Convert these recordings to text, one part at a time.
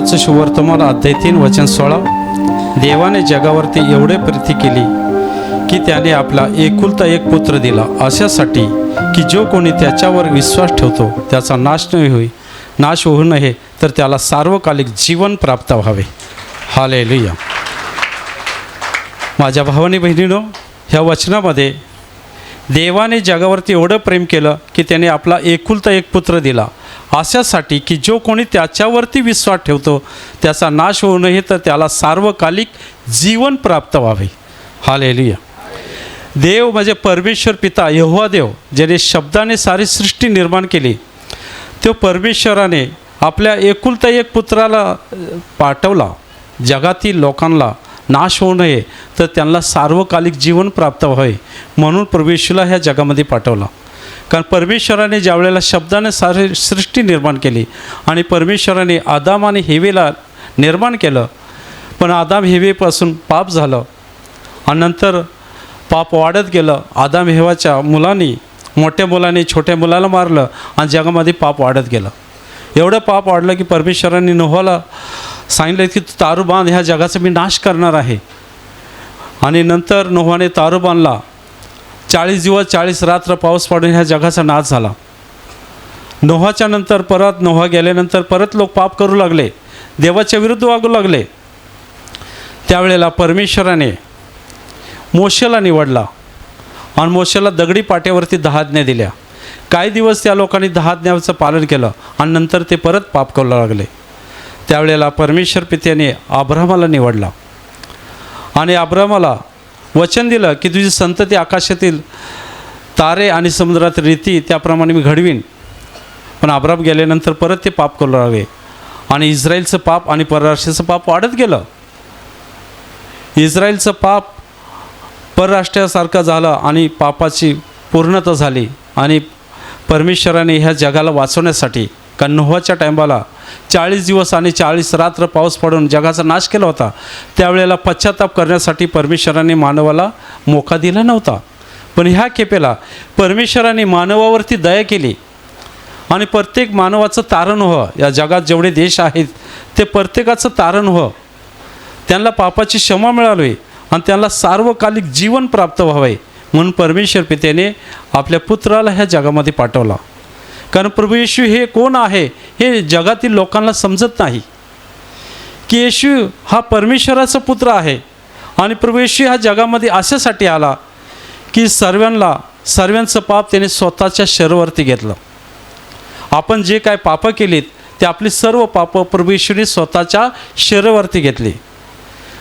योहानाचं शुवर्तमान अध्याय तीन वचन सोळा. देवाने जगावरती एवढे प्रीती केली की त्याने आपला एकुलता एक पुत्र दिला. अशासाठी की जो कोणी त्याच्यावर विश्वास ठेवतो त्याचा नाश नाही होई नाश होऊ नये तर त्याला सार्वकालिक जीवन प्राप्त व्हावे. हाले माझ्या भावानी बहिणीनो ह्या वचनामध्ये देवाने जगावरती एवढं प्रेम केलं की त्याने आपला एकुलता एक पुत्र दिला. अशासाठी की जो कोणी त्याच्यावरती विश्वास ठेवतो त्याचा नाश होऊ नये तर त्याला सार्वकालिक जीवन प्राप्त व्हावे. हालेलुया. देव म्हणजे परमेश्वर पिता यहोवा देव ज्याने शब्दाने सारी सृष्टी निर्माण केली. तो परमेश्वराने आपल्या एकुलता एक पुत्राला पाठवला. जगातील लोकांना नाश होऊ नये तर त्यांना सार्वकालिक जीवन प्राप्त व्हावे म्हणून परमेश्वरला ह्या जगामध्ये पाठवला. कारण परमेश्वराने ज्यावेळेला शब्दाने सारी सृष्टी निर्माण केली आणि परमेश्वराने आदाम आणि हेवेला निर्माण केलं पण आदाम हेवेपासून पाप झालं आणि नंतर पाप वाढत गेलं. आदाम हेवाच्या मुलांनी मोठ्या मुलाने छोट्या मुलाला मारलं आणि जगामध्ये पाप वाढत गेलं. एवढं पाप वाढलं की परमेश्वरांनी नोहाला सांगितलं की तू तारू बांध ह्या जगाचा मी नाश करणार आहे. आणि नंतर नोहाने तारू बांधला चाळीस दिवस चाळीस रात्र पाऊस पडून ह्या जगाचा नाश झाला. नोहाच्या नंतर परत नोहा गेल्यानंतर परत लोक पाप करू लागले. देवाच्या विरुद्ध वागू लागले. त्यावेळेला परमेश्वराने मोशेला निवडला आणि मोशेला दगडी पाट्यावरती दहाज्ञा दिल्या. काही दिवस त्या लोकांनी दहाज्ञाचं पालन केलं आणि नंतर ते परत पाप करू लागले. त्यावेळेला परमेश्वर पित्याने आब्रामाला निवडला. आणि आब्रामाला वचन दिलं की तुझी संतती आकाशातील तारे आणि समुद्रात रीती त्याप्रमाणे मी घडवीन. पण आब्राम गेल्यानंतर परत ते पाप करू लागले. आणि इस्रायलचं पाप आणि परराष्ट्राचं पाप वाढत गेलं. इस्रायलचं पाप परराष्ट्रासारखं झालं आणि पापाची पूर्णता झाली. आणि परमेश्वराने ह्या जगाला वाचवण्यासाठी कारण नोहाच्या टायमाला चाळीस दिवस आणि चाळीस रात्र पाऊस पडून जगाचा नाश केला होता त्यावेळेला पश्चाताप करण्यासाठी परमेश्वराने मानवाला मोका दिला नव्हता. पण ह्या खेपेला परमेश्वराने मानवावरती दया केली. आणि प्रत्येक मानवाचं तारण हो या जगात जेवढे देश आहेत ते प्रत्येकाचं तारण हो त्यांना पापाची क्षमा मिळावी आणि त्यांना सार्वकालिक जीवन प्राप्त व्हावे म्हणून परमेश्वर पित्याने आपल्या पुत्राला ह्या जगामध्ये पाठवला. कारण प्रभू येशू हे कोण आहे हे जगातील लोकांना समजत नाही. की येशू हा परमेश्वराचा पुत्र आहे आणि प्रभू येशू हा जगामध्ये अशासाठी आला की सर्वांना सर्वांचं पाप त्याने स्वतःच्या शरीरावरती घेतलं. आपण जे काय पापं केलीत ते आपली सर्व पापं प्रभू येशूने स्वतःच्या शरीरावरती घेतली.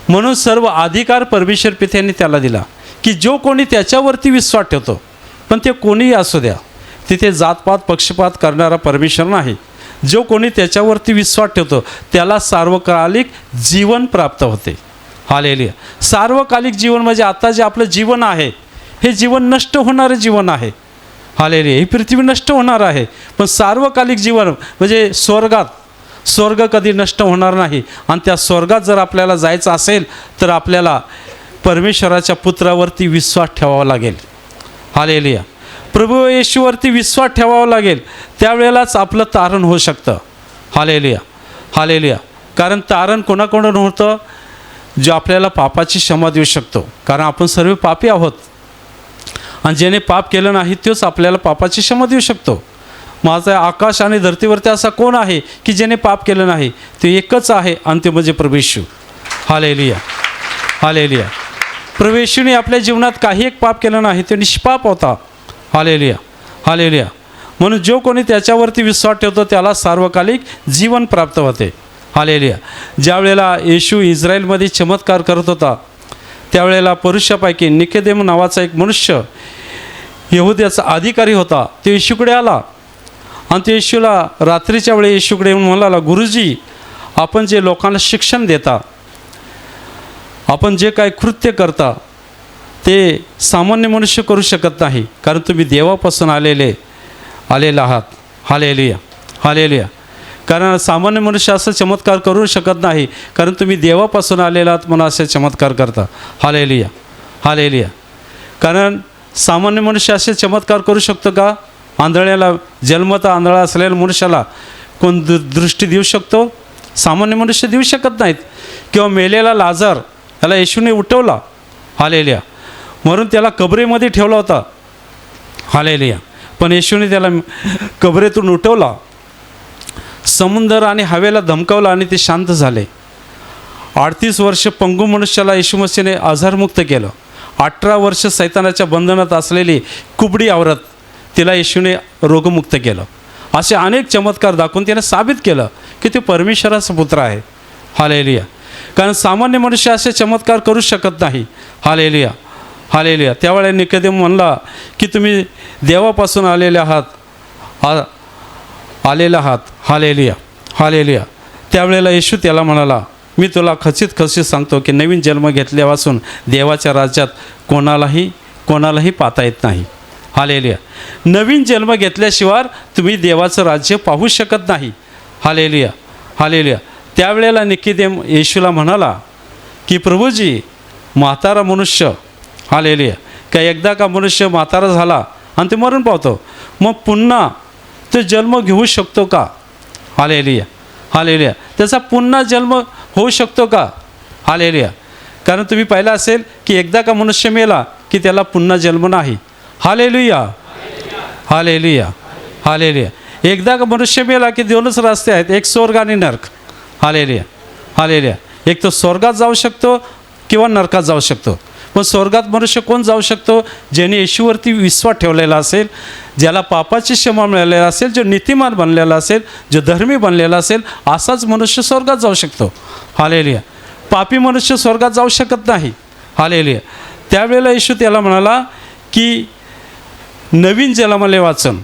म्हणून सर्व अधिकार परमेश्वर पित्याने त्याला दिला की जो कोणी त्याच्यावरती विश्वास ठेवतो पण ते कोणीही असू द्या. तिथे जातपात पक्षपात करणारा परमेश्वर नाही. जो कोणी त्याच्यावरती विश्वास ठेवतो त्याला सार्वकालिक जीवन प्राप्त होते. हालेलिया सार्वकालिक जीवन म्हणजे आता जे आपलं जीवन आहे हे जीवन नष्ट होणारं जीवन आहे. हालेलिया ही पृथ्वी नष्ट होणार आहे. पण सार्वकालिक जीवन म्हणजे स्वर्गात. स्वर्ग कधी नष्ट होणार नाही. आणि त्या स्वर्गात जर आपल्याला जायचं असेल तर आपल्याला परमेश्वराच्या पुत्रावरती विश्वास ठेवावा लागेल. हालेलिया प्रभू येशूवरती विश्वास ठेवावा लागेल त्यावेळेलाच आपलं तारण होऊ शकतं. हालेलिया हालेलिया कारण तारण कोणाकडून होतं? जो आपल्याला पापाची क्षमा देऊ शकतो. कारण आपण सर्व पापी आहोत. आणि ज्याने पाप केलं नाही तोच आपल्याला पापाची क्षमा देऊ शकतो. माझा आकाश आणि धर्तीवरती असा कोण आहे की ज्याने पाप केलं नाही? ते एकच आहे आणि ते म्हणजे प्रभेशू हालेलिया हालेलिया प्रवेशूने आपल्या जीवनात काही एक पाप केलं नाही तो निष्पाप होता. हालेलिया. हालेलिया. म्हणून जो कोणी त्याच्यावरती विश्वास ठेवतो त्याला सार्वकालिक जीवन प्राप्त होते. हालेलिया. ज्या वेळेला येशू इस्रायलमध्ये चमत्कार करत होता त्यावेळेला पुरुषापैकी निकेदेम नावाचा एक मनुष्य यहुद्याचा अधिकारी होता. तो येशूकडे आला. आणि ते येशूला रात्रीच्या वेळी येशूकडे येऊन म्हणाला गुरुजी आपण जे लोकांना शिक्षण देता आपण जे काय कृत्य करता ते सामान्य मनुष्य करू शकत नाही. कारण तुम्ही देवापासून आलेले आलेले आहात. हालेलुया हालेलुया कारण सामान्य मनुष्य असं चमत्कार करू शकत नाही. कारण तुम्ही देवापासून आलेला आहात म्हणून असे चमत्कार करता. हालेलुया हालेलुया कारण सामान्य मनुष्य असे चमत्कार करू शकतो का? आंधळ्याला जन्मता आंधळा असलेल्या मनुष्याला कोण दृ दृष्टी देऊ शकतो? सामान्य मनुष्य देऊ शकत नाहीत. किंवा मेलेला लाजार याला येशूने उठवला. हालेल्या म्हणून त्याला कबरेमध्ये ठेवला होता. हालेलिया. पण येशूने त्याला कबरेतून उठवला. समुद्र आणि हवेला धमकावलं आणि ते शांत झाले. अडतीस वर्ष पंगू मनुष्याला येशू मसीने आजारमुक्त केलं. अठरा वर्ष सैतानाच्या बंधनात असलेली कुबडी आवरत तिला येशूने रोगमुक्त केलं. असे अनेक चमत्कार दाखवून त्याने साबित केलं की ते परमेश्वराचा पुत्र आहे. हालेलिया. कारण सामान्य मनुष्य असे चमत्कार करू शकत नाही. हालेलिया. हालेलिया. त्यावेळेला निकदेम म्हणला की तुम्ही देवापासून आलेले आहात. आ आलेला आहात. हालेलिया. हालेलिया. त्यावेळेला येशू त्याला म्हणाला मी तुला खचित खचित सांगतो की नवीन जन्म घेतल्यापासून देवाच्या राज्यात कोणालाही कोणालाही पाहता येत नाही. हालेलिया. नवीन जन्म घेतल्याशिवाय तुम्ही देवाचं राज्य पाहू शकत नाही. हालेलिया. हालेलिया. त्यावेळेला निकिदेम येशूला म्हणाला की प्रभूजी म्हातारा मनुष्य हालेलिया. का एकदा का मनुष्य म्हातारा झाला आणि ते मरण पावतो मग पुन्हा तो जन्म घेऊ शकतो का? हालेलिया. हालेलिया. त्याचा पुन्हा जन्म होऊ शकतो का? हालेलिया. कारण तुम्ही पाहिलं असेल की एकदा का मनुष्य मेला की त्याला पुन्हा जन्म नाही. हालेलुया. हालेलुया. हालेलुया. एकदा का मनुष्य मेला की दोनच रस्ते आहेत एक स्वर्ग आणि नरक. हालेलिया. हालेलिया. एक तर स्वर्गात जाऊ शकतो किंवा नरकात जाऊ शकतो. पण स्वर्गात मनुष्य कोण जाऊ शकतो? ज्याने येशूवरती विश्वास ठेवलेला असेल ज्याला पापाची क्षमा मिळालेला असेल जो नीतिमान बनलेला असेल जो धर्मी बनलेला असेल असाच मनुष्य स्वर्गात जाऊ शकतो. हालेलिया. पापी मनुष्य स्वर्गात जाऊ शकत नाही. हालेलिया. त्यावेळेला येशू त्याला म्हणाला की नवीन जलमले वाचन.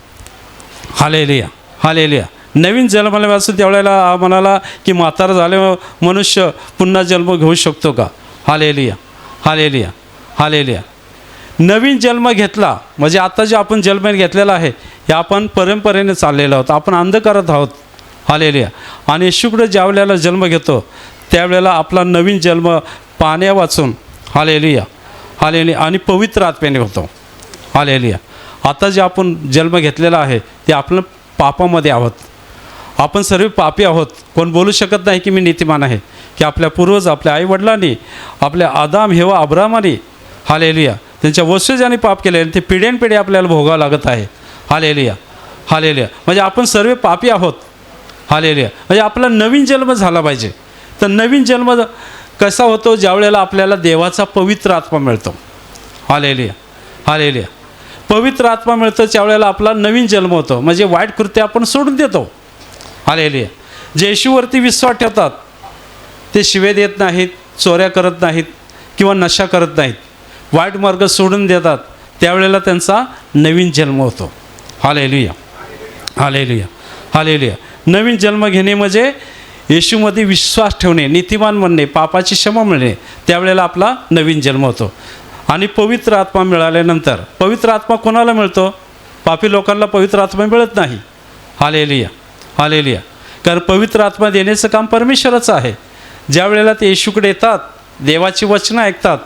हालेलिया. हालेलिया. नवीन जन्माला वाचून त्यावेळेला म्हणाला की म्हातारा झाले मनुष्य पुन्हा जन्म घेऊ शकतो का? हालेलिया. हालेलिया. हालेलिया. नवीन जन्म घेतला म्हणजे आता जे आपण जन्म घेतलेला आहे हे आपण परंपरेने चाललेलं आहोत आपण अंधकारात आहोत. हालेलिया. आणि येशूकडे ज्या वेळेला जन्म घेतो त्यावेळेला आपला नवीन जन्म पाण्या वाचून हालेलिया. हालेलिया. आणि पवित्र आत्म्याने होतो. हालेलिया. आता जे आपण जन्म घेतलेला आहे ते आपण पापामध्ये आहोत. आपण सर्व पापी आहोत. कोण बोलू शकत नाही की मी नीतिमान आहे. की आपल्या पूर्वज आपल्या आईवडिलांनी आपल्या आदाम हेवा अब्रामाने हालेलिया त्यांच्या वंशजांनी पाप केले आणि ते पिढ्यानपिढी आपल्याला भोगावं लागत आहे. हालेलिया हालेलिया. म्हणजे आपण सर्व पापी आहोत. हालेलिया. म्हणजे आपला नवीन जन्म झाला पाहिजे. तर नवीन जन्म कसा होतो? ज्यावेळेला आपल्याला देवाचा पवित्र आत्मा मिळतो. हालेलिया हालेलिया. पवित्र आत्मा मिळतो त्यावेळेला आपला नवीन जन्म होतो. म्हणजे वाईट कृत्य आपण सोडून देतो. आलेले जे येशूवरती विश्वास ठेवतात ते शिवे देत नाहीत चोऱ्या करत नाहीत किंवा नशा करत नाहीत. वाईट मार्ग सोडून देतात त्यावेळेला त्यांचा नवीन जन्म होतो. हालेलुया. हालेलुया. हालेलुया. नवीन जन्म घेणे म्हणजे येशूमध्ये विश्वास ठेवणे नीतिमान म्हणणे पापाची क्षमा मिळणे त्यावेळेला आपला नवीन जन्म होतो. आणि पवित्र आत्मा मिळाल्यानंतर पवित्र आत्मा कोणाला मिळतो? पापी लोकांना पवित्र आत्मा मिळत नाही. हालेलुया. हालेलिया. कारण पवित्र आत्मा देण्याचं काम परमेश्वराचं आहे. ज्या वेळेला ते येशूकडे येतात देवाची वचनं ऐकतात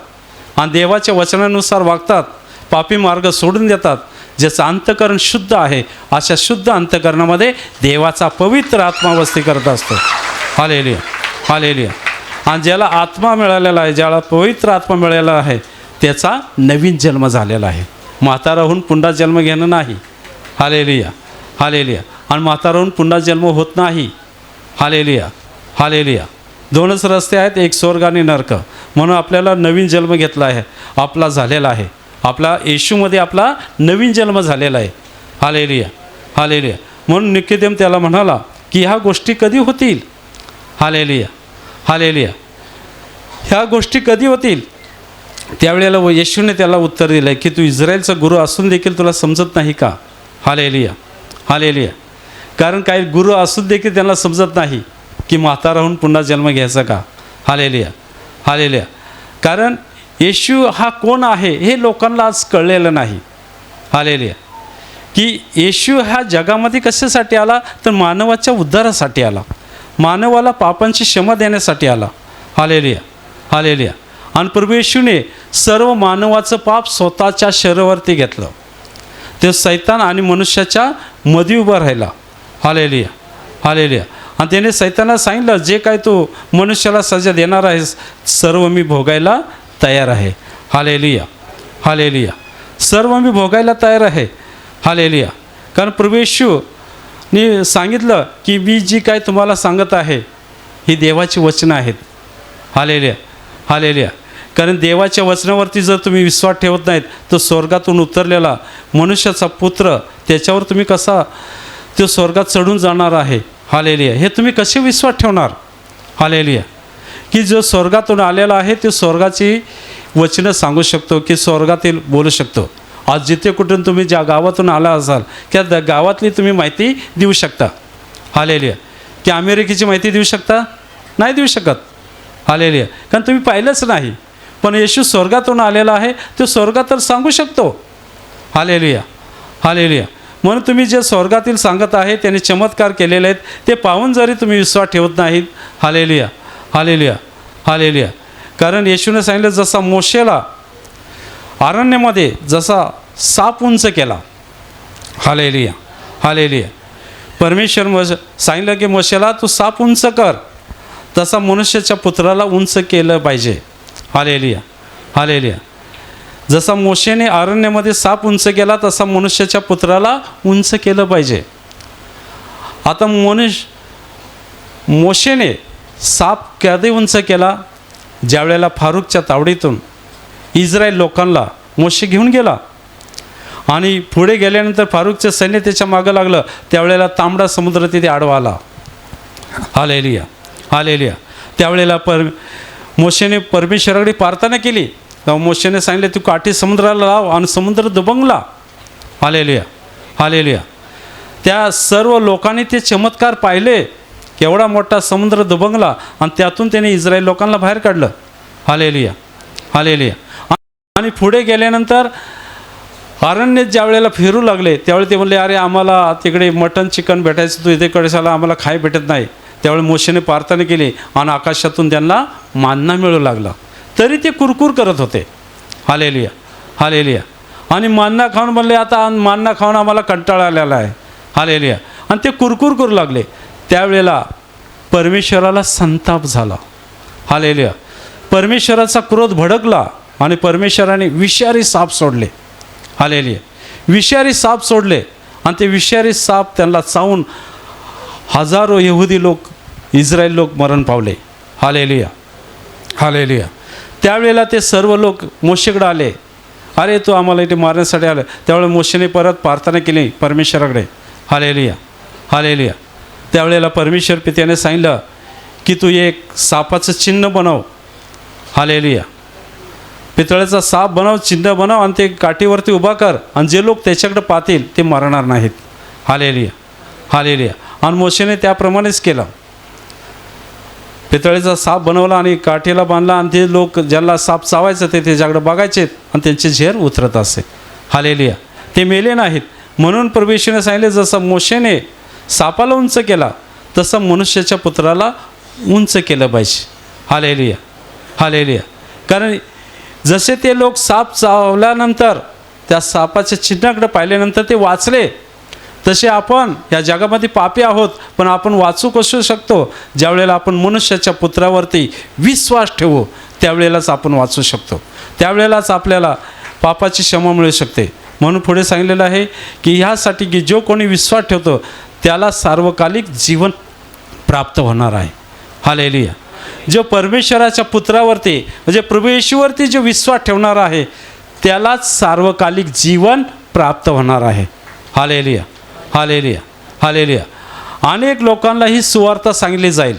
आणि देवाच्या वचनानुसार वागतात पापी मार्ग सोडून देतात ज्याचं अंतकरण शुद्ध आहे अशा शुद्ध अंतकरणामध्ये देवाचा पवित्र आत्मा वस्ती करत असतो. हालेलिया. हालेलिया. आणि ज्याला आत्मा मिळालेला आहे ज्याला पवित्र आत्मा मिळालेला आहे त्याचा नवीन जन्म झालेला आहे. म्हाताराहून पुन्हा जन्म घेणं नाही. हालेलिया. हालेलिया. आणि म्हाताराहून पुन्हा जन्म होत नाही. हालेलिया. हालेलिया. दोनच रस्ते आहेत एक स्वर्ग आणि नरक. म्हणून आपल्याला नवीन जन्म घेतला आहे. आपला झालेला आहे. आपला येशूमध्ये आपला नवीन जन्म झालेला आहे. हालेलिया. हालेलिया. म्हणून निकेदेम त्याला म्हणाला की ह्या गोष्टी कधी होतील? हालेलिया. हालेलिया. ह्या गोष्टी कधी होतील? त्यावेळेला व येशूने त्याला उत्तर दिलं की तू इस्रायलचा गुरु असून देखील तुला समजत नाही का? हालेलिया. हालेलिया. कारण काही गुरु असून देखील त्यांना समजत नाही की म्हातारा होऊन पुन्हा जन्म घ्यायचा का? हालेलिया. हालेलिया. कारण येशू हा कोण आहे हे लोकांना आज कळलेलं नाही. हालेलिया. की येशू हा जगामध्ये कशासाठी आला? तर मानवाच्या उद्धारासाठी आला. मानवाला पापांची क्षमा देण्यासाठी आला. हालेलिया. हालेलिया. आणि प्रभू येशूने सर्व मानवाचं पाप स्वतःच्या शरीरावरती घेतलं. ते सैतान आणि मनुष्याच्या मध्ये उभा राहिला. हालेलिया. हालेलिया. आणि त्याने सैताना सांगितलं जे काय तू मनुष्याला सजा देणार आहेस सर्व मी भोगायला तयार आहे. हालेलिया. हालेलिया. सर्व मी भोगायला तयार आहे. हालेलिया. कारण प्रवेशूनी सांगितलं की मी जी काय तुम्हाला सांगत आहे ही देवाची वचनं आहेत. हालेलिया. हालेलिया. कारण देवाच्या वचनावरती जर तुम्ही विश्वास ठेवत नाहीत तर स्वर्गातून उतरलेला मनुष्याचा पुत्र त्याच्यावर तुम्ही कसा तो स्वर्गात चढून जाणार आहे. हालेलिया. हे तुम्ही कसे विश्वास ठेवणार? हालेलिया. की जो स्वर्गातून आलेला आहे ते स्वर्गाची वचनं सांगू शकतो की स्वर्गातील बोलू शकतो. आज जिथे कुठून तुम्ही ज्या गावातून आला असाल त्या द- गावातली तुम्ही माहिती देऊ शकता. हालेलिया. की अमेरिकेची माहिती देऊ शकता? नाही देऊ शकत. हालेलिया. कारण तुम्ही पाहिलंच नाही. पण येशू स्वर्गातून आलेला आहे तो स्वर्गात तर सांगू शकतो. हालेलिया. हालेलिया. म्हणून तुम्ही जे स्वर्गातील सांगत आहे त्याने चमत्कार केलेले आहेत. ते पाहून जरी तुम्ही विश्वास ठेवत नाहीत हालेलिया हालेलिया हालेलिया. कारण येशूने सांगितलं जसा मोशेला अरण्यामध्ये जसा साप उंच केला हालेलिया हालेलिया. परमेश्वर मश सांगितलं की मोशेला तू साप उंच कर. तसा मनुष्याच्या पुत्राला उंच केलं पाहिजे. हालेलिया हालेलिया. जसा मोशेने अरण्यामध्ये साप उंच केला तसा मनुष्याच्या पुत्राला उंच केलं पाहिजे. आता मनुष्य मोशेने साप कधी उंच केला? ज्यावेळेला फारूकच्या तावडीतून इस्रायल लोकांना मोशे घेऊन गेला. आणि पुढे गेल्यानंतर फारूकचं सैन्य त्याच्या मागं लागलं त्यावेळेला तांबडा समुद्र तिथे आडवा आला. हालेलिया हालेलिया. त्यावेळेला पर मोशेने परमेश्वराकडे प्रार्थना केली. तेव्हा मोशेने सांगितले तू काठी समुद्राला लाव आणि समुद्र दुबंगला हालेलिया हालेलिया त्या सर्व लोकांनी ते चमत्कार पाहिले केवढा मोठा समुद्र दुबंगला आणि त्यातून त्याने इस्रायल लोकांना बाहेर काढलं हालेलिया हालेलिया आणि पुढे गेल्यानंतर अरण्य ज्या वेळेला फिरू लागले त्यावेळी ते म्हणले अरे आम्हाला तिकडे मटन चिकन भेटायचं तू इथे कडेसाला आम्हाला खाय भेटत नाही त्यावेळी मोशेने प्रार्थना केली आणि आकाशातून त्यांना मानना मिळू लागला तरी ते कुरकुर करत होते. हालेलिया हालेलिया. आणि मान्ना खाऊन म्हणले आता मान्ना खाऊन आम्हाला कंटाळा आलेला आहे. हालेलिया. आणि ते कुरकुर करू लागले. त्यावेळेला परमेश्वराला संताप झाला. हालेलिया. परमेश्वराचा क्रोध भडकला आणि परमेश्वराने विषारी साप सोडले. हालेलिया. विषारी साप सोडले आणि ते विषारी साप त्यांना चावून हजारो यहुदी लोक इस्रायल लोक मरण पावले. हालेलिया. हालेलिया. त्यावेळेला ते सर्व लोक मोशेकडे आले. अरे तू आम्हाला इथे मारण्यासाठी आलं. त्यावेळेला मोशेने परत प्रार्थना केली परमेश्वराकडे. हालेलिया. हालेलिया. त्यावेळेला परमेश्वर पित्याने सांगितलं की तू एक सापाचं चिन्ह बनव. हालेलिया. पितळ्याचा साप बनव चिन्ह बनव आणि ते काठीवरती उभा कर आणि जे लोक त्याच्याकडे पाहतील ते मरणार नाहीत. हालेलिया. हालेलिया. आणि मोशेने त्याप्रमाणेच केलं. पितळेचा साप बनवला आणि काठीला बांधला आणि ते लोक ज्यांना साप चावायचं ते त्याच्याकडे बघायचे आणि त्यांचे झेर उतरत असे. हालेलिया. ते मेले नाहीत. म्हणून परमेश्वरने सांगितले जसं मोशेने सापाला उंच केला तसं मनुष्याच्या पुत्राला उंच केलं पाहिजे. हालेलिया. हालेलिया. कारण जसे ते लोक साप चावल्यानंतर त्या सापाच्या चिन्हाकडे पाहिल्यानंतर ते वाचले तसे आपण या जगामध्ये पापी आहोत पण आपण वाचू कसू शकतो? ज्यावेळेला आपण मनुष्याच्या पुत्रावरती विश्वास ठेवू त्यावेळेलाच आपण वाचू शकतो. त्यावेळेलाच आपल्याला पापाची क्षमा मिळू शकते. म्हणून पुढे सांगितलेलं आहे की ह्यासाठी की जो कोणी विश्वास ठेवतो त्याला सार्वकालिक जीवन प्राप्त होणार आहे. हालेलिया. जो परमेश्वराच्या पुत्रावरती म्हणजे प्रभू येशूवरती जो विश्वास ठेवणार आहे त्यालाच सार्वकालिक जीवन प्राप्त होणार आहे. हालेलिया. हालेलिया हालेलिया. अनेक लोकांना ही सुवार्ता सांगली जाईल.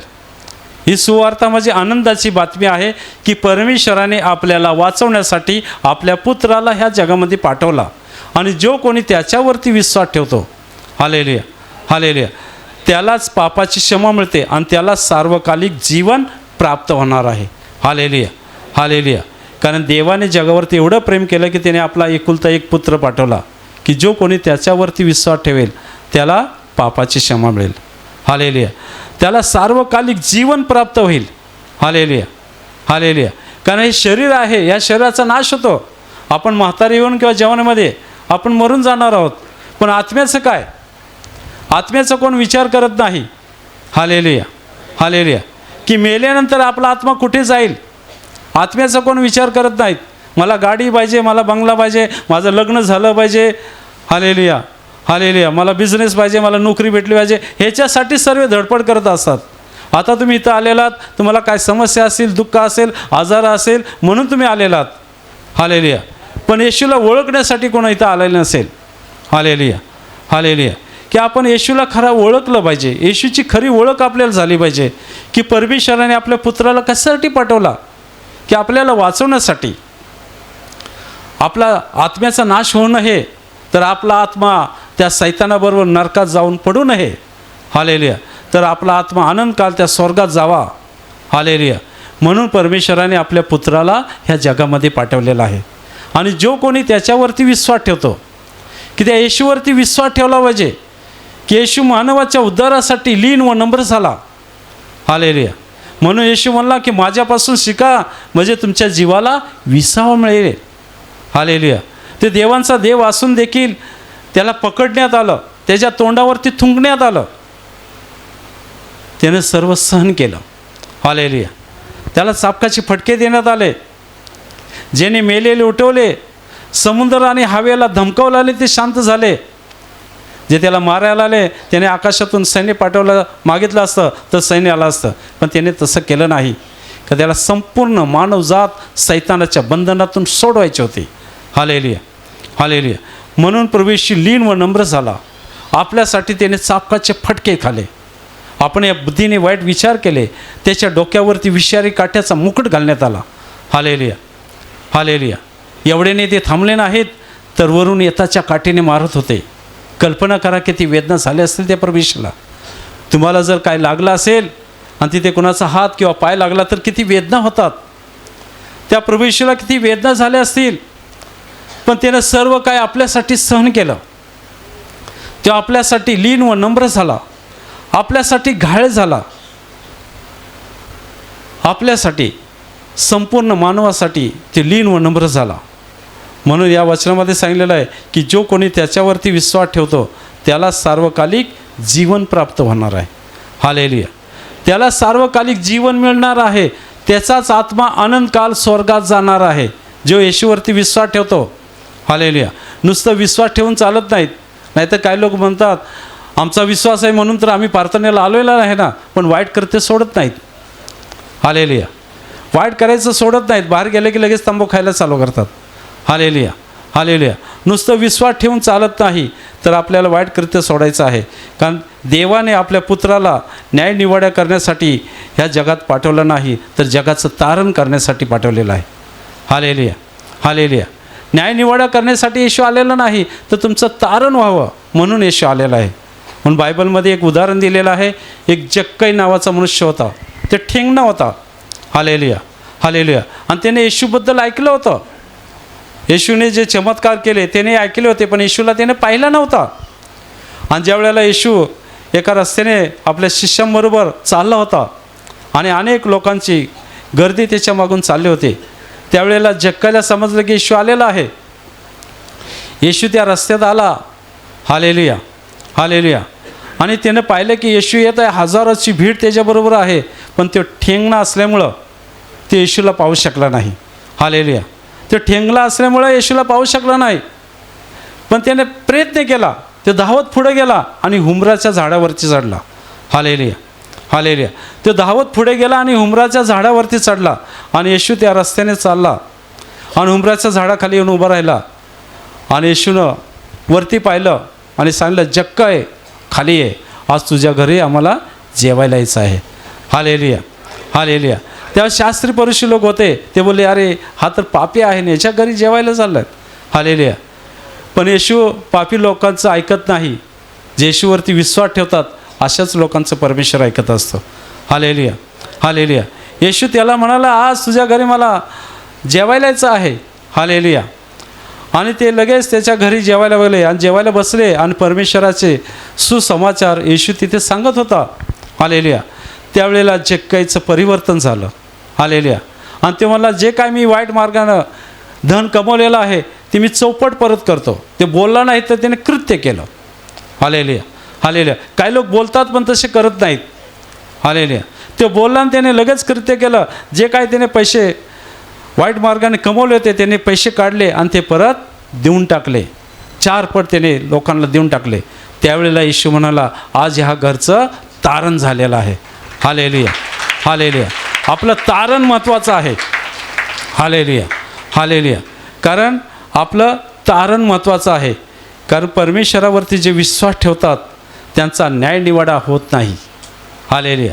ही सुवार्ता म्हणजे आनंदाची बातमी आहे की परमेश्वराने आपल्याला वाचवण्यासाठी आपल्या पुत्राला ह्या जगामध्ये पाठवला आणि जो कोणी त्याच्यावरती विश्वास ठेवतो हालेलिया हालेलिया. त्यालाच पापाची क्षमा मिळते आणि त्याला सार्वकालिक जीवन प्राप्त होणार आहे. हालेलिया हालेलिया. कारण देवाने जगावरती एवढं प्रेम केलं की त्याने आपला एकुलता एक पुत्र पाठवला. की जो कोणी त्याच्यावरती विश्वास ठेवेल त्याला पापाची क्षमा मिळेल. हालेलिया. त्याला सार्वकालिक जीवन प्राप्त होईल. हालेलिया. हालेलिया. कारण हे शरीर आहे या शरीराचा नाश होतो. आपण म्हातारी येऊन किंवा जेवणामध्ये आपण मरून जाणार आहोत. पण आत्म्याचं काय? आत्म्याचा कोण विचार करत नाही. हालेलिया. हालेलिया. की मेल्यानंतर आपला आत्मा कुठे जाईल? आत्म्याचा कोण विचार करत नाहीत. मला गाडी पाहिजे मला बंगला पाहिजे माझं लग्न झालं पाहिजे. हालेलिया हालेलिया. मला बिझनेस पाहिजे मला नोकरी भेटली पाहिजे. ह्याच्यासाठी सर्व धडपड करत असतात. आता तुम्ही इथं आलेलात तुम्हाला काय समस्या असेल दुःख असेल आजार असेल म्हणून तुम्ही आलेलात. हालेलिया. पण येशूला ओळखण्यासाठी कोणा इथं आलेलं नसेल. हालेलिया हालेलिया. की आपण येशूला खरा ओळखलं पाहिजे. येशूची खरी ओळख आपल्याला झाली पाहिजे. की परमेश्वराने आपल्या पुत्राला कशासाठी पाठवला? की आपल्याला वाचवण्यासाठी. आपला आत्म्याचा नाश होऊ नये तर आपला आत्मा त्या सैतानाबरोबर नरकात जाऊन पडू नये. हालेलिया. तर आपला आत्मा आनंद काल त्या स्वर्गात जावा. हालेलिया. म्हणून परमेश्वराने आपल्या पुत्राला ह्या जगामध्ये पाठवलेला आहे. आणि जो कोणी त्याच्यावरती विश्वास ठेवतो की त्या येशूवरती विश्वास ठेवला पाहिजे की येशू मानवाच्या उद्धारासाठी लीन व नम्र झाला. हालेलिया. म्हणून येशू म्हणला की माझ्यापासून शिका म्हणजे तुमच्या जीवाला विसावा मिळेल. हालेलिया. ते देवांचा देव असून देखील त्याला पकडण्यात आलं त्याच्या तोंडावरती थुंकण्यात आलं. त्याने सर्व सहन केलं. हालेलिया. त्याला चापकाचे फटके देण्यात आले. ज्याने मेलेले उठवले समुद्र आणि हवेला धमकावलं आले ते शांत झाले. जे त्याला मारायला आले त्याने आकाशातून सैन्य पाठवलं मागितलं असतं तर सैन्य आलं असतं. पण त्याने तसं केलं नाही. का त्याला संपूर्ण मानवजात सैतानाच्या बंधनातून सोडवायचे होते. हालेलिया. हालेलिया. म्हणून प्रवेशी लीन व नम्र झाला. आपल्यासाठी त्याने चापकाचे फटके खाले. आपण या बुद्धीने वाईट विचार केले. त्याच्या डोक्यावरती विषारी काठ्याचा मुकुट घालण्यात आला. हालेलिया. हालेलिया. एवढ्याने ते थांबले नाहीत तर वरून येताच्या काठीने मारत होते. कल्पना करा किती वेदना झाली असतील त्या परमेश्वरला तुम्हाला जर काय लागलं असेल आणि तिथे कोणाचा हात किंवा पाय लागला तर किती वेदना होतात. त्या प्रभूला किती वेदना झाल्या असतील पण त्यानं सर्व काय आपल्यासाठी सहन केलं. तो आपल्यासाठी लीन व नम्र झाला. आपल्यासाठी घायळ झाला. आपल्यासाठी संपूर्ण मानवासाठी ते लीन व नम्र झाला. म्हणून या वचनामध्ये सांगितलेलं आहे की जो कोणी त्याच्यावरती विश्वास ठेवतो त्याला सार्वकालिक जीवन प्राप्त होणार आहे. हालेलिया. त्याला सार्वकालिक जीवन मिळणार आहे. त्याचाच आत्मा आनंद काल स्वर्गात जाणार आहे. जो येशूवरती विश्वास ठेवतो हालेलुया. नुसतं विश्वास ठेवून चालत नाहीत. नाहीतर काही लोक म्हणतात आमचा विश्वास आहे म्हणून तर आम्ही प्रार्थनेला आलेला आहे ना पण वाईट करते सोडत नाहीत. हालेलुया. वाईट करायचं सोडत नाहीत. बाहेर गेले की लगेच तंबू खायला चालू करतात. हालेलुया. हालेलुया. नुसतं विश्वास ठेवून चालत नाही तर आपल्याला वाईट कृत्य सोडायचं आहे. कारण देवाने आपल्या पुत्राला न्याय निवाड्या करण्यासाठी ह्या जगात पाठवलं नाही तर जगाचं तारण करण्यासाठी पाठवलेलं आहे. हालेलिया. हालेलिया. न्याय निवाडा करण्यासाठी येशू आलेला नाही तर तुमचं तारण व्हावं म्हणून येशू आलेला आहे. म्हणून बायबलमध्ये एक उदाहरण दिलेलं आहे एक जक्कई नावाचा मनुष्य होता. ते ठेंगणा होता. हालेलिया हालेलिया. आणि त्याने येशूबद्दल ऐकलं होतं. येशूने जे चमत्कार केले त्याने ऐकले होते पण येशूला त्याने पाहिला नव्हता. आणि ज्या वेळेला येशू एका रस्त्याने आपल्या शिष्यांबरोबर चालला होता आणि अनेक लोकांची गर्दी त्याच्या मागून चालली होती त्यावेळेला जक्काला समजलं की येशू आलेला आहे. येशू त्या रस्त्यात आला. हालेलुया. हालेलुया. आणि त्यानं पाहिलं की येशू येत आहे. हजाराची भीड त्याच्याबरोबर आहे. पण तो ठेंगणा असल्यामुळं ते येशूला पाहू शकला नाही. हालेलुया. तो ठेंगला असल्यामुळं येशूला पाहू शकला नाही. पण त्याने प्रयत्न केला. ते धावत पुढे गेला आणि हुमराच्या झाडावरती चढला. हालेलुया. हालेल्या. तो धावत पुढे गेला आणि हुमराच्या झाडावरती चढला आणि येशू त्या रस्त्याने चालला. आणि हुमराच्या झाडाखाली येऊन उभा राहिला. आणि येशूनं वरती पाहिलं आणि सांगितलं जक्क आहे खाली आहे आज तुझ्या घरी आम्हाला जेवायला यायचं आहे. हालेलिया. हालेलिया. तेव्हा शास्त्री परुषी लोक होते. ते बोलले अरे हा तर पापी आहे ना याच्या घरी जेवायला चाललाय. हालेलिया. पण येशू पापी लोकांचं ऐकत नाही. जे येशूवरती विश्वास ठेवतात अशाच लोकांचं परमेश्वर ऐकत असतं. हालेलिया. हालेलिया. येशू त्याला म्हणाला आज तुझ्या घरी मला जेवायला यायचं आहे. हालेलिया. आणि ते लगेच त्याच्या घरी जेवायला बघले आणि जेवायला बसले आणि परमेश्वराचे सुसमाचार येशू तिथे सांगत होता. हालेलिया. त्यावेळेला जक्काईचं परिवर्तन झालं. हालेलिया. आणि ते मला जे काय मी वाईट मार्गानं धन कमवलेलं आहे ते मी चौपट परत करतो. ते बोलला नाही तर त्याने कृत्य केलं. हालेलिया. हालेल्या. काही लोक बोलतात पण तसे करत नाहीत. हालेल्या. ते बोलला आणि त्याने लगेच कृत्य केलं. जे काय त्याने पैसे वाईट मार्गाने कमवले होते त्याने पैसे काढले आणि ते परत देऊन टाकले. चार पट त्याने लोकांना देऊन टाकले. त्यावेळेला येशू म्हणाला आज ह्या घरचं तारण झालेलं आहे. हालेलिया. हालेलिया. आपलं तारण महत्त्वाचं आहे. हालेलिया. हालेलिया. कारण आपलं तारण महत्त्वाचं आहे. कारण परमेश्वरावरती जे विश्वास ठेवतात त्यांचा न्यायनिवाडा होत नाही. हालेलुया.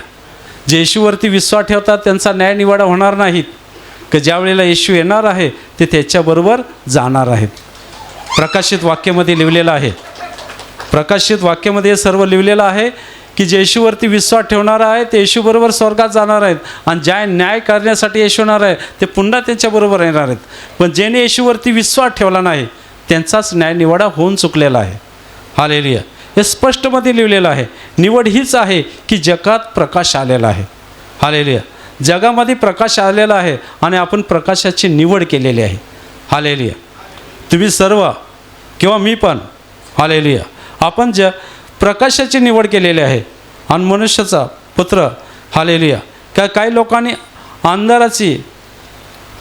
जे येशूवरती विश्वास ठेवतात त्यांचा न्यायनिवाडा होणार नाहीत. की ज्या वेळेला येशू येणार आहे ते त्याच्याबरोबर जाणार आहेत. प्रकाशित वाक्यामध्ये लिहिलेलं आहे. प्रकाशित वाक्यामध्ये सर्व लिहिलेलं आहे की जे येशूवरती विश्वास ठेवणार आहे ते येशूबरोबर स्वर्गात जाणार आहेत. आणि ज्या न्याय करण्यासाठी येशू येणार आहे ते पुन्हा त्यांच्याबरोबर येणार आहेत. पण ज्याने येशूवरती विश्वास ठेवला नाही त्यांचाच न्यायनिवाडा होऊन चुकलेला आहे. हालेलिया. हे स्पष्टमध्ये लिहिलेलं आहे. निवड हीच आहे की जगात प्रकाश आलेला आहे. हालेलिया. जगामध्ये प्रकाश आलेला आहे आणि आपण प्रकाशाची निवड केलेली आहे. हालेलिया. तुम्ही सर्व किंवा मी पण हालेलिया. आपण ज प्रकाशाची निवड केलेली आहे. आणि मनुष्याचा पुत्र हालेलिया. का काही लोकांनी अंधाराची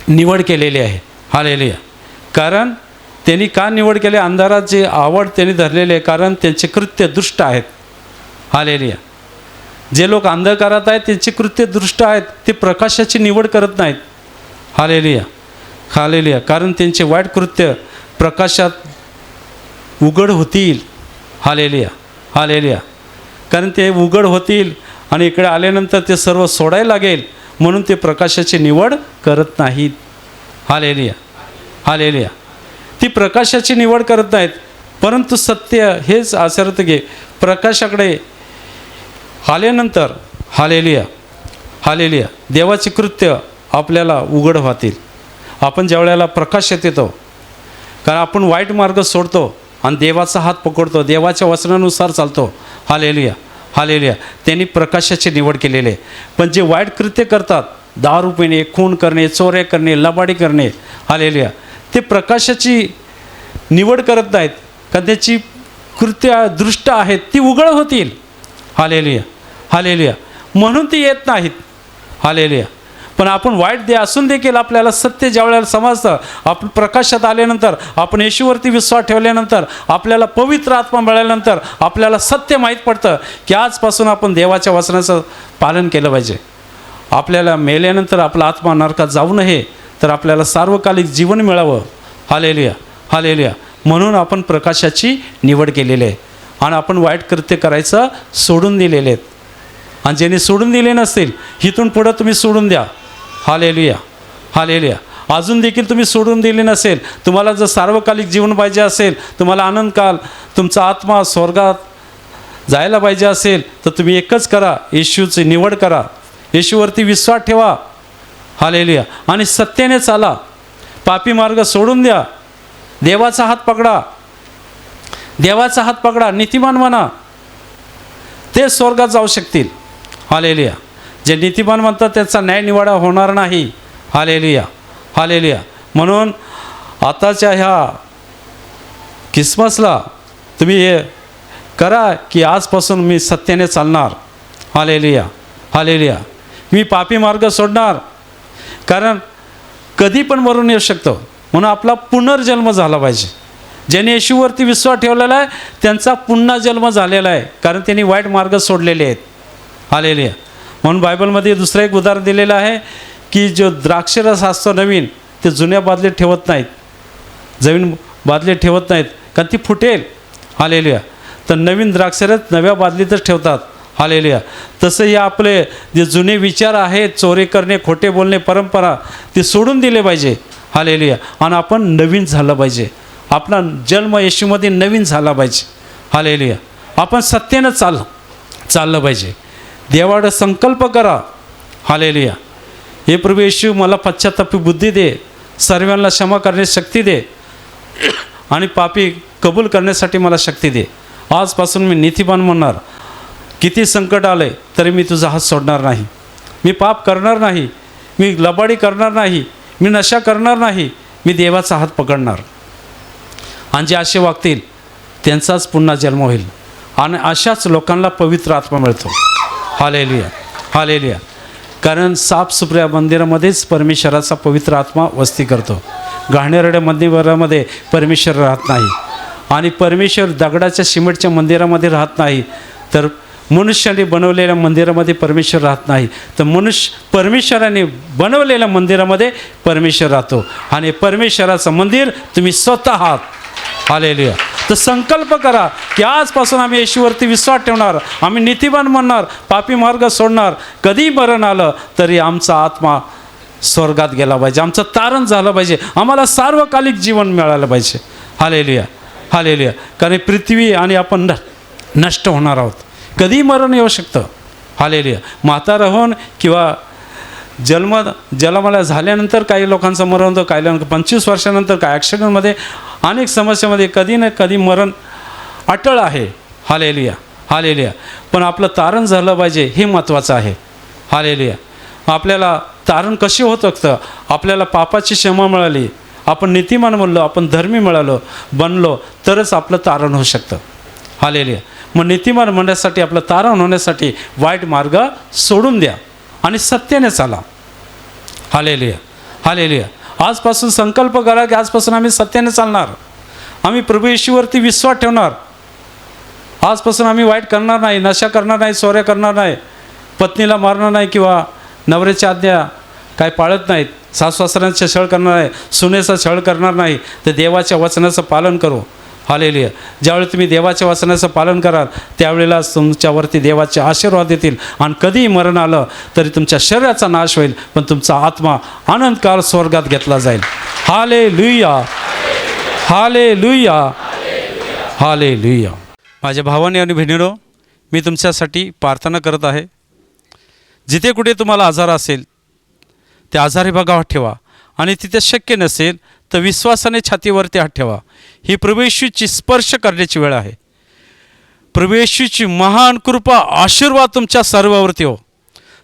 निवड केलेली आहे. हालेलिया. कारण त्यांनी का निवड केली? अंधाराची आवड त्यांनी धरलेली आहे कारण त्यांचे कृत्य दुष्ट आहेत. हालेलिया जे लोक अंधकारात आहेत त्यांचे कृत्य दृष्ट आहेत ते प्रकाशाची निवड करत नाहीत. हालेलिया हालेलिया कारण त्यांचे वाईट कृत्य प्रकाशात उघड होतील. हालेलिया हालेलिया कारण ते उघड होतील आणि इकडे आल्यानंतर ते सर्व सोडायला लागेल म्हणून ते प्रकाशाची निवड करत नाहीत. हालेलिया हालेलिया ती प्रकाशाची निवड करत नाहीत परंतु सत्य हेच आचरत घे प्रकाशाकडे आल्यानंतर हालेलिया हालेलिया. देवाचे कृत्य आपल्याला उघड होतील. आपण ज्या वेळेला प्रकाशात येतो कारण आपण वाईट मार्ग सोडतो आणि देवाचा हात पकडतो देवाच्या वचनानुसार चालतो. हालेलिया हालेलिया. त्यांनी प्रकाशाची निवड केलेली आहे. पण जे वाईट कृत्य करतात दारू पिणे खून करणे चोऱ्या करणे लबाडी करणे हालेलिया. ते प्रकाशाची निवड करत नाहीत. कारण त्याची कृत्या दृष्ट आहेत ती उघड होतील. हालेलुया. हालेलुया. म्हणून ती येत नाहीत. हालेलुया. पण आपण वाईट दे असून देखील आपल्याला सत्य ज्या वेळेला समजतं आपण प्रकाशात आल्यानंतर आपण येशूवरती विश्वास ठेवल्यानंतर आपल्याला पवित्र आत्मा मिळाल्यानंतर आपल्याला सत्य माहीत पडतं की आजपासून आपण देवाच्या वचनाचं पालन केलं पाहिजे. आपल्याला मेल्यानंतर आपला आत्मा नरकात जाऊ नये. तर आपल्याला सार्वकालिक जीवन मिळावं. हालेलिया हालेलिया. म्हणून आपण प्रकाशाची निवड केलेली आहे. आणि आपण वाईट कृत्य करायचं सोडून दिलेले आहेत. आणि ज्यांनी सोडून दिले नसतील इथून पुढं तुम्ही सोडून द्या. Hallelujah hallelujah. अजून देखील तुम्ही सोडून दिले नसेल तुम्हाला जर सार्वकालिक जीवन पाहिजे असेल तुम्हाला आनंद काल तुमचा आत्मा स्वर्गात जायला पाहिजे असेल तर तुम्ही एकच करा येशूची निवड करा. येशूवरती विश्वास ठेवा. हालेलुया. आणि सत्याने चाला. पापी मार्ग सोडून द्या. देवाचा हात पकडा. देवाचा हात पकडा. नीतिमान म्हणा. ते स्वर्गात जाऊ शकतील. हालेलिया. जे नीतिमान म्हणतात त्याचा न्यायनिवाडा होणार नाही. हालेलिया. हालेलिया. म्हणून आताच्या ह्या क्रिसमसला तुम्ही हे करा की आजपासून मी सत्याने चालणार. हालेलिया. हालेलिया. मी पापी मार्ग सोडणार. कारण कधी पण मरून येऊ शकतो. म्हणून आपला पुनर्जन्म झाला पाहिजे. ज्याने येशूवरती विश्वास ठेवलेला आहे त्यांचा पुन्हा जन्म झालेला आहे. कारण त्यांनी वाईट मार्ग सोडलेले आहेत. आलेले म्हणून बायबलमध्ये दुसरं एक उदाहरण दिलेलं आहे की जो द्राक्षरस असतो नवीन ते जुन्या बादलीत ठेवत नाहीत. जमीन बादलीत ठेवत नाहीत. कारण ती फुटेल. आलेल्या तर नवीन द्राक्षरस नव्या बादलीतच ठेवतात. हालेलुया. तसं हे आपले जे जुने विचार आहेत चोरी करणे खोटे बोलणे परंपरा ते सोडून दिले पाहिजे. हालेलुया. आणि आपण नवीन झालं पाहिजे. आपला जन्म येशूमध्ये नवीन झाला पाहिजे. हालेलुया. आपण सत्यानं चाल चाललं पाहिजे. देवाडं संकल्प करा. हालेलुया. हे प्रभू येशू मला पश्चातापी बुद्धी दे. सर्वांना क्षमा करण्याची शक्ती दे. आणि पापी कबूल करण्यासाठी मला शक्ती दे. आजपासून मी नीतिबान म्हणणार. किती संकट आले तरी मी तुझा हात सोडणार नाही. मी पाप करणार नाही मी लबाडी करणार नाही मी नशा करणार नाही मी देवाचा हात पकडणार. आणि जे असे वागतील त्यांचाच पुन्हा जन्म होईल. आणि अशाच लोकांना पवित्र आत्मा मिळतो. हालेलिया हालेलिया. कारण साफसुपऱ्या मंदिरामध्येच परमेश्वराचा पवित्र आत्मा वस्ती करतो. घाणेरड्या मंदिरामध्ये परमेश्वर राहत नाही. आणि परमेश्वर दगडाच्या सिमेंटच्या मंदिरामध्ये राहत नाही तर मनुष्याने बनवलेल्या मंदिरामध्ये परमेश्वर राहत नाही. तर मनुष्य परमेश्वराने बनवलेल्या मंदिरामध्ये परमेश्वर राहतो. आणि परमेश्वराचं मंदिर तुम्ही स्वतः आहात. आलेले तर संकल्प करा की आजपासून आम्ही येशूवरती विश्वास ठेवणार. आम्ही नीतिवान म्हणणार पापी मार्ग सोडणार. कधी मरण आलं तरी आमचा आत्मा स्वर्गात गेला पाहिजे. आमचं तारण झालं पाहिजे. आम्हाला सार्वकालिक जीवन मिळालं पाहिजे. हालेलुया हालेलुया कारण पृथ्वी आणि आपण न नष्ट होणार आहोत. कधी मरण येऊ शकतं. हालेलुया म्हातारा होऊन किंवा जन्म जन्माला झाल्यानंतर काही लोकांचं मरण होतं काही पंचवीस वर्षानंतर काय ॲक्सिडेंटमध्ये अनेक समस्यामध्ये कधी ना कधी मरण अटळ आहे. हालेलिया हालेलिया पण आपलं तारण झालं पाहिजे हे महत्त्वाचं आहे. हालेलिया आपल्याला तारण कसे होत असतं? आपल्याला पापाची क्षमा मिळाली आपण नीतिमान म्हणलो आपण धर्मी मिळालो बनलो तरच आपलं तारण होऊ शकतं. हालेलिया. मग नीतिमान म्हणण्यासाठी आपलं तारण होण्यासाठी वाईट मार्ग सोडून द्या आणि सत्याने चाला. हालेलिया. हालेलिया. आजपासून संकल्प करा की आजपासून आम्ही सत्याने चालणार. आम्ही प्रभू येशूवरती विश्वास ठेवणार. आजपासून आम्ही वाईट करणार नाही नशा करणार नाही चोऱ्या करणार नाही पत्नीला मारणार नाही किंवा नवऱ्याच्या आज्ञा काय पाळत नाहीत सासवासऱ्यांचा छळ करणार नाही सुनेचा छळ करणार नाही तर देवाच्या वचनाचं पालन करू. हालेलिया. ज्यावेळी तुम्ही देवाच्या वचनाचं पालन कराल त्यावेळेला तुमच्यावरती देवाचे आशीर्वाद देतील आणि कधीही मरण आलं तरी तुमच्या शरीराचा नाश होईल पण तुमचा आत्मा आनंदकाळ स्वर्गात घेतला जाईल. हाले लुया हाले लुया हाले लुया माझ्या भावाने आणि बहिणीनो मी तुमच्यासाठी प्रार्थना करत आहे. जिथे कुठे तुम्हाला आजार असेल त्या आजारी भागावर ठेवा. आणि तिथे शक्य नसेल तर विश्वासाने छातीवरती हात ठेवा. ही प्रवेशूची स्पर्श करण्याची वेळ आहे. प्रवेशूची महान कृपा आशीर्वाद तुमच्या सर्वावरती हो.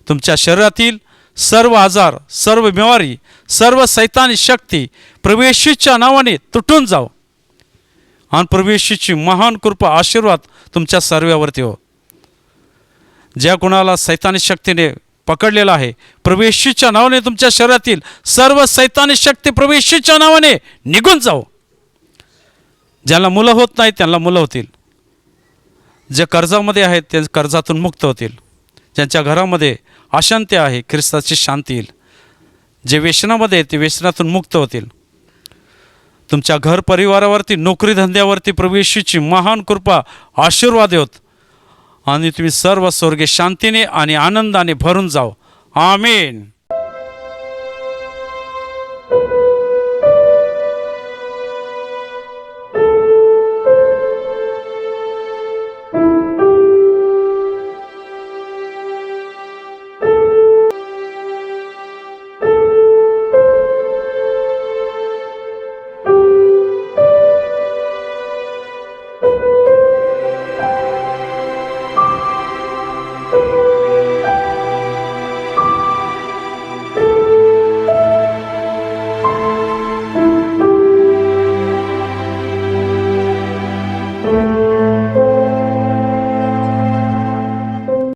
तुमच्या शरीरातील सर्व आजार सर्व बिमारी सर्व सैतानी शक्ती प्रवेशूच्या नावाने तुटून जाओ आणि प्रवेशूची महान कृपा आशीर्वाद तुमच्या सर्वावरती हो. ज्या कुणाला सैतानी शक्तीने पकडलेला आहे प्रवेशीच्या नावाने तुमच्या शरीरातील सर्व सैतानी शक्ती प्रवेशीच्या नावाने निघून जाऊ ज्यांना मुलं होत नाही त्यांना मुलं होतील. जे कर्जामध्ये आहेत ते कर्जातून मुक्त होतील. ज्यांच्या घरामध्ये अशांती आहे ख्रिस्ताची शांती येईल. जे व्यसनामध्ये आहे ते व्यसनातून मुक्त होतील. तुमच्या घर परिवारावरती नोकरी धंद्यावरती प्रवेशीची महान कृपा आशीर्वाद होत आणि तुम्ही सर्व स्वर्गे शांतीने आणि आनंदाने भरून जाओ. आमेन.